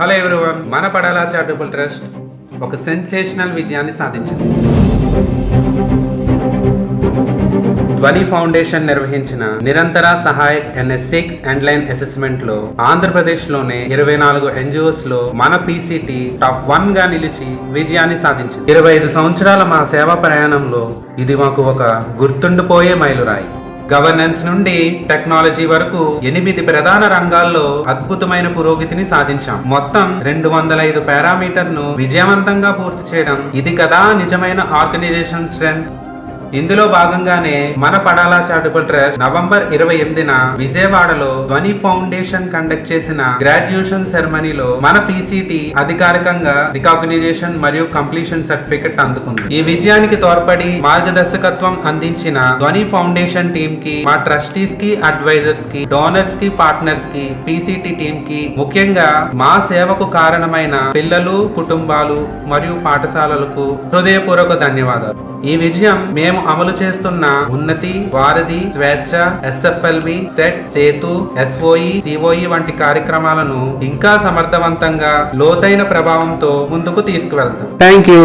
Hello everyone మన పడాలా charitable trust ఒక sensational విజయాన్ని సాధించింది. ధ్వని ఫౌండేషన్ నిర్వహించిన నిరంతర Sahayak NS six and line అసెస్మెంట్లో ఆంధ్రప్రదేశ్లోనే ఇరవై నాలుగు ఎన్జిఓస్లో మన పీసీటీ టాప్ వన్గా నిలిచి విజయాన్ని సాధించింది. ఇరవై ఐదు సంవత్సరాల మా సేవా ప్రయాణంలో ఇది మాకు ఒక గుర్తుండిపోయే మైలురాయి. గవర్నెన్స్ నుండి టెక్నాలజీ వరకు ఎనిమిది ప్రధాన రంగాల్లో అద్భుతమైన పురోగతిని సాధించాం. మొత్తం రెండు వందల ఐదు పారామీటర్ను విజయవంతంగా పూర్తి చేయడం ఇది కదా నిజమైన ఆర్గనైజేషన్ స్ట్రెంత్ ఇందులో భాగంగానే మన పడాలా చారిటబుల్ ట్రస్ట్ నవంబర్ ఇరవై ఎనిమిదిన విజయవాడలో ధ్వని ఫౌండేషన్ కండక్ట్ చేసిన గ్రాడ్యుయేషన్ సెరమనీలో మన పీసీటీ అధికారికంగా రికాగ్నైజేషన్ మరియు కంప్లీషన్ సర్టిఫికెట్ అందుకుంది. ఈ విజయానికి తోడ్పడి మార్గదర్శకత్వం అందించిన ధ్వని ఫౌండేషన్ టీమ్కి మా ట్రస్టీస్కి అడ్వైజర్స్కి డోనర్స్కి పార్ట్నర్స్కి పీసీటీ టీమ్కి ముఖ్యంగా మా సేవకు కారణమైన పిల్లలు కుటుంబాలు మరియు పాఠశాలలకు హృదయపూర్వక ధన్యవాదాలు. ఈ విజయం మేము మేము అమలు చేస్తున్న Unnati Varadhi Swechha SFLB SET Setu SOE COE వంటి కార్యక్రమాలను ఇంకా సమర్థవంతంగా లోతైన ప్రభావంతో ముందుకు తీసుకువెళ్తాం. Thank you